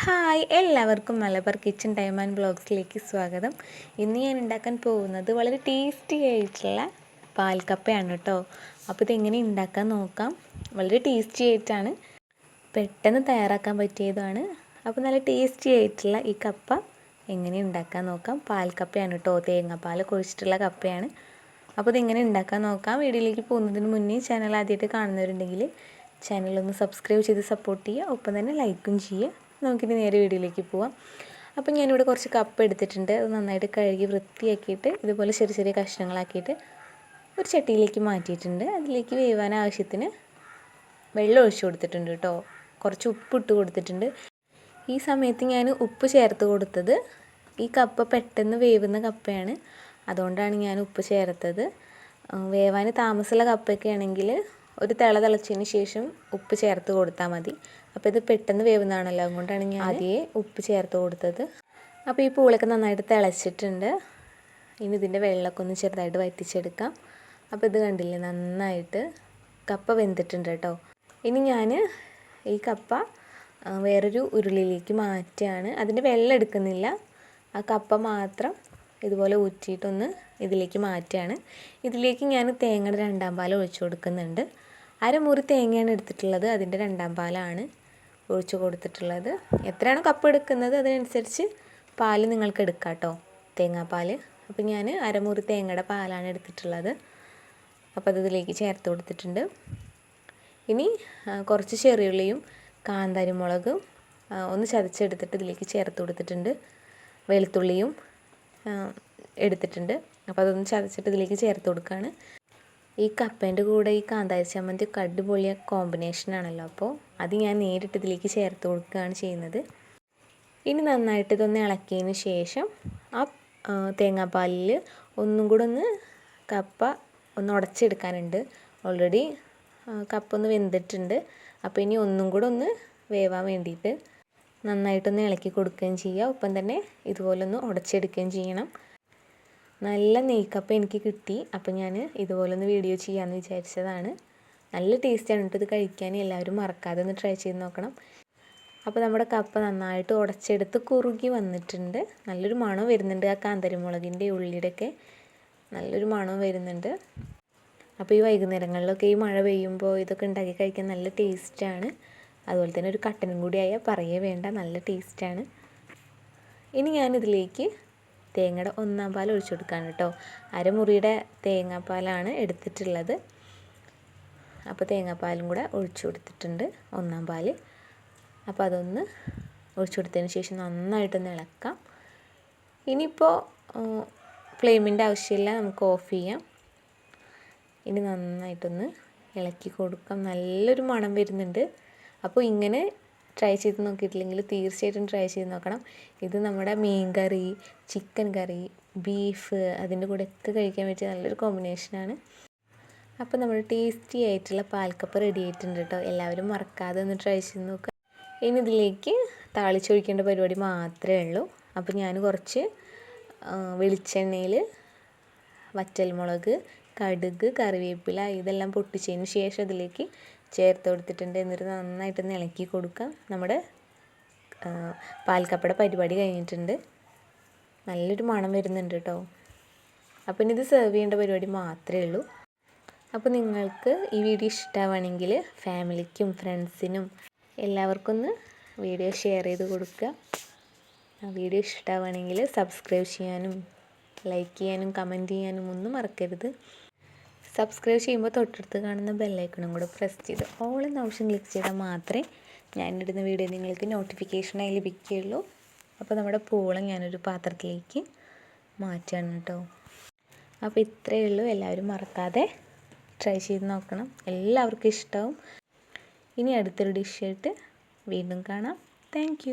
Hi എല്ലാവർക്കും Malabar kitchen time and ബ്ലോഗ്സിലേക്ക് സ്വാഗതം. ഇന്ന് ഞാൻ ഉണ്ടാക്കാൻ പോകുന്നത് വളരെ ടേസ്റ്റി ആയിട്ടുള്ള പാൽക്കപ്പയാണ് കേട്ടോ. അപ്പോൾ ഇതെങ്ങനെ ഉണ്ടാക്കാൻ നോക്കാം. വളരെ ടേസ്റ്റി ആയിട്ടാണ്. പെട്ടെന്ന് തയ്യാറാക്കാൻ പറ്റിയതാണ്. അപ്പോൾ നല്ല ടേസ്റ്റി ആയിട്ടുള്ള ഈ കപ്പ എങ്ങനെ ഉണ്ടാക്കാൻ നോക്കാം. പാൽക്കപ്പയാണ് കേട്ടോ തേങ്ങാപ്പാൽ കുഴിച്ചിട്ടുള്ള കപ്പയാണ്. അപ്പോൾ ഇതെങ്ങനെ ഉണ്ടാക്കാൻ നോക്കാം. വീഡിയോയിലേക്ക് പോകുന്നതിന് മുന്നേ ചാനൽ ആദ്യമായിട്ട് കാണുന്നവരുണ്ടെങ്കിൽ ചാനലൊന്ന് സബ്സ്ക്രൈബ് ചെയ്ത് സപ്പോർട്ട് ചെയ്യുക. ഒപ്പം തന്നെ ലൈക്കും ചെയ്യുക. നമുക്കിനി നേരെ വീഡിയോയിലേക്ക് പോവാം. അപ്പം ഞാനിവിടെ കുറച്ച് കപ്പ് എടുത്തിട്ടുണ്ട്. അത് നന്നായിട്ട് കഴുകി വൃത്തിയാക്കിയിട്ട് ഇതുപോലെ ചെറിയ ചെറിയ കഷ്ണങ്ങളാക്കിയിട്ട് ഒരു ചട്ടിയിലേക്ക് മാറ്റിയിട്ടുണ്ട്. അതിലേക്ക് വേവാൻ ആവശ്യത്തിന് വെള്ളം ഒഴിച്ചു കൊടുത്തിട്ടുണ്ട് കേട്ടോ. കുറച്ച് ഉപ്പ് ഇട്ട് കൊടുത്തിട്ടുണ്ട്. ഈ സമയത്ത് ഞാൻ ഉപ്പ് ചേർത്ത് കൊടുത്തത് ഈ കപ്പ പെട്ടെന്ന് വേവുന്ന കപ്പയാണ്. അതുകൊണ്ടാണ് ഞാൻ ഉപ്പ് ചേർത്തത്. വേവാൻ താമസമുള്ള കപ്പയൊക്കെ ആണെങ്കിൽ ഒരു തിള തിളച്ചതിന് ശേഷം ഉപ്പ് ചേർത്ത് കൊടുത്താൽ മതി. അപ്പോൾ ഇത് പെട്ടെന്ന് വേവുന്നതാണല്ലോ അതുകൊണ്ടാണ് ഞാൻ ആദ്യം ഉപ്പ് ചേർത്ത് കൊടുത്തത്. അപ്പോൾ ഈ പൂളൊക്കെ നന്നായിട്ട് തിളച്ചിട്ടുണ്ട്. ഇനി ഇതിന്റെ വെള്ളമൊക്കെ ഒന്ന് ചെറുതായിട്ട് വറ്റിച്ചെടുക്കാം. അപ്പോൾ ഇത് കണ്ടില്ലേ നന്നായിട്ട് കപ്പ വെന്തിട്ടുണ്ട് കേട്ടോ. ഇനി ഞാൻ ഈ കപ്പ വേറൊരു ഉരുളിയിലേക്ക് മാറ്റുകയാണ്. അതിന്റെ വെള്ളം എടുക്കുന്നില്ല. ആ കപ്പ മാത്രം ഇതുപോലെ ഊറ്റിയിട്ടൊന്ന് ഇതിലേക്ക് മാറ്റുകയാണ്. ഇതിലേക്ക് ഞാൻ തേങ്ങയുടെ രണ്ടാം പാൽ ഒഴിച്ചു കൊടുക്കുന്നുണ്ട്. അരമുറി തേങ്ങയാണ് എടുത്തിട്ടുള്ളത്. അതിന്റെ രണ്ടാം പാലാണ്. ഒഴിച്ചു കൊടുത്തിട്ടുള്ളത്. എത്രയാണ് കപ്പ് എടുക്കുന്നത് അതിനനുസരിച്ച് പാൽ നിങ്ങൾക്ക് എടുക്കാം കേട്ടോ തേങ്ങാപ്പാൽ അപ്പോൾ ഞാൻ അരമുറി തേങ്ങയുടെ പാലാണ് എടുത്തിട്ടുള്ളത്. അപ്പോൾ അത് ഇതിലേക്ക് ചേർത്ത് കൊടുത്തിട്ടുണ്ട്. ഇനി കുറച്ച് ചെറിയുള്ളിയും കാന്താരിമുളകും ഒന്ന് ചതച്ചെടുത്തിട്ട് ഇതിലേക്ക് ചേർത്ത് കൊടുത്തിട്ടുണ്ട്. വെളുത്തുള്ളിയും എടുത്തിട്ടുണ്ട്. അപ്പോൾ അതൊന്ന് ചതച്ചിട്ട് ഇതിലേക്ക് ചേർത്ത് കൊടുക്കുകയാണ് ഈ കപ്പേന്റെ കൂടെ ഈ കാന്താരി ചമ്മന്തി ഒക്കെ അടിപൊളിയ കോമ്പിനേഷനാണല്ലോ അപ്പോൾ അത് ഞാൻ നേരിട്ട് ഇതിലേക്ക് ചേർത്ത് കൊടുക്കുകയാണ് ചെയ്യുന്നത്. ഇനി നന്നായിട്ട് ഇതൊന്ന് ഇളക്കിയതിന് ശേഷം ആ തേങ്ങാപ്പാലിൽ ഒന്നും കൂടെ ഒന്ന് കപ്പ ഒന്ന് ഉടച്ചെടുക്കാനുണ്ട്. ഓൾറെഡി കപ്പ ഒന്ന് വെന്തിട്ടുണ്ട്. അപ്പോൾ ഇനി ഒന്നും കൂടെ ഒന്ന് വേവാൻ വേണ്ടിയിട്ട് നന്നായിട്ടൊന്ന് ഇളക്കി കൊടുക്കുകയും ചെയ്യുക ഒപ്പം തന്നെ ഇതുപോലെ ഒന്ന് ഉടച്ചെടുക്കുകയും ചെയ്യണം. നല്ല നെയ്ക്കപ്പം എനിക്ക് കിട്ടി. അപ്പോൾ ഞാൻ ഇതുപോലൊന്ന് വീഡിയോ ചെയ്യാമെന്ന് വിചാരിച്ചതാണ്. നല്ല ടേസ്റ്റാണ് കേട്ടോ ഇത് കഴിക്കാൻ. എല്ലാവരും മറക്കാതെ ഒന്ന് ട്രൈ ചെയ്ത് നോക്കണം. അപ്പോൾ നമ്മുടെ കപ്പ നന്നായിട്ട് ഉടച്ചെടുത്ത് കുറുകി വന്നിട്ടുണ്ട്. നല്ലൊരു മണം വരുന്നുണ്ട് ആ കാന്തരിമുളകിന്റെ ഉള്ളിയുടെയൊക്കെ നല്ലൊരു മണം വരുന്നുണ്ട്. അപ്പോൾ ഈ വൈകുന്നേരങ്ങളിലൊക്കെ ഈ മഴ പെയ്യുമ്പോൾ ഇതൊക്കെ ഉണ്ടാക്കി കഴിക്കാൻ നല്ല ടേസ്റ്റാണ് അതുപോലെ തന്നെ ഒരു കട്ടനും കൂടി ആയാൽ പറയേ വേണ്ട. നല്ല ടേസ്റ്റാണ് ഇനി ഞാനിതിലേക്ക് തേങ്ങയുടെ ഒന്നാം പാൽ ഒഴിച്ചു കൊടുക്കാൻ കേട്ടോ. അരമുറിയുടെ തേങ്ങാപ്പാലാണ് എടുത്തിട്ടുള്ളത്. അപ്പോൾ തേങ്ങാപ്പാലും കൂടെ ഒഴിച്ചു കൊടുത്തിട്ടുണ്ട് ഒന്നാം പാൽ. അപ്പോൾ അതൊന്ന് ഒഴിച്ചു കൊടുത്തതിന് ശേഷം നന്നായിട്ടൊന്ന് ഇളക്കാം. ഇനിയിപ്പോൾ ഫ്ലെയിമിന്റെ ആവശ്യമില്ല നമുക്ക് ഓഫ് ചെയ്യാം. ഇനി നന്നായിട്ടൊന്ന് ഇളക്കി കൊടുക്കാം. നല്ലൊരു മണം വരുന്നുണ്ട്. അപ്പോൾ ഇങ്ങനെ ട്രൈ ചെയ്ത് നോക്കിയിട്ടില്ലെങ്കിൽ തീർച്ചയായിട്ടും ട്രൈ ചെയ്ത് നോക്കണം. ഇത് നമ്മുടെ മീൻ കറി ചിക്കൻ കറി ബീഫ് അതിന്റെ കൂടെ ഒക്കെ കഴിക്കാൻ പറ്റിയ നല്ലൊരു കോമ്പിനേഷനാണ് അപ്പോൾ നമ്മൾ ടേസ്റ്റി ആയിട്ടുള്ള പാൽക്കപ്പ് റെഡി ആയിട്ടുണ്ട് കേട്ടോ എല്ലാവരും മറക്കാതെ ഒന്ന് ട്രൈ ചെയ്ത് നോക്കുക ഇനി ഇതിലേക്ക് താളിച്ചൊഴിക്കേണ്ട പരിപാടി മാത്രമേ ഉള്ളൂ. അപ്പോൾ ഞാൻ കുറച്ച് വെളിച്ചെണ്ണയിൽ വറ്റൽമുളക് കടുക് കറിവേപ്പില ഇതെല്ലാം പൊട്ടിച്ചതിന് ശേഷം ഇതിലേക്ക് ചേർത്ത് കൊടുത്തിട്ടുണ്ട് എന്നിട്ട് നന്നായിട്ടൊന്ന് ഇളക്കി കൊടുക്കാം നമ്മുടെ പാൽക്കപ്പട പരിപാടി കഴിഞ്ഞിട്ടുണ്ട്. നല്ലൊരു മണം വരുന്നുണ്ട് കേട്ടോ. അപ്പം ഇനി ഇത് സെർവ് ചെയ്യേണ്ട പരിപാടി മാത്രമേ ഉള്ളൂ. അപ്പോൾ നിങ്ങൾക്ക് ഈ വീഡിയോ ഇഷ്ടമാണെങ്കിൽ ഫാമിലിക്കും ഫ്രണ്ട്സിനും എല്ലാവർക്കും ഒന്ന് വീഡിയോ ഷെയർ ചെയ്ത് കൊടുക്കുക. വീഡിയോ ഇഷ്ടമാണെങ്കിൽ സബ്സ്ക്രൈബ് ചെയ്യാനും ലൈക്ക് ചെയ്യാനും കമന്റ് ചെയ്യാനും ഒന്നും മറക്കരുത്. സബ്സ്ക്രൈബ് ചെയ്യുമ്പോൾ തൊട്ടടുത്ത് കാണുന്ന ബെല്ലൈക്കണും കൂടെ പ്രസ് ചെയ്ത് ഓൾ എന്ന ഓപ്ഷൻ ക്ലിക്ക് ചെയ്താൽ മാത്രമേ ഞാനിടുന്ന വീഡിയോ നിങ്ങൾക്ക് നോട്ടിഫിക്കേഷനായി ലഭിക്കുകയുള്ളൂ. അപ്പോൾ നമ്മുടെ പൂളം ഞാനൊരു പാത്രത്തിലേക്ക് മാറ്റുകയാണ് കേട്ടോ. അപ്പോൾ ഇത്രയേ ഉള്ളൂ. എല്ലാവരും മറക്കാതെ ട്രൈ ചെയ്ത് നോക്കണം. എല്ലാവർക്കും ഇഷ്ടവും. ഇനി അടുത്തൊരു ഡിഷായിട്ട് വീണ്ടും കാണാം. താങ്ക്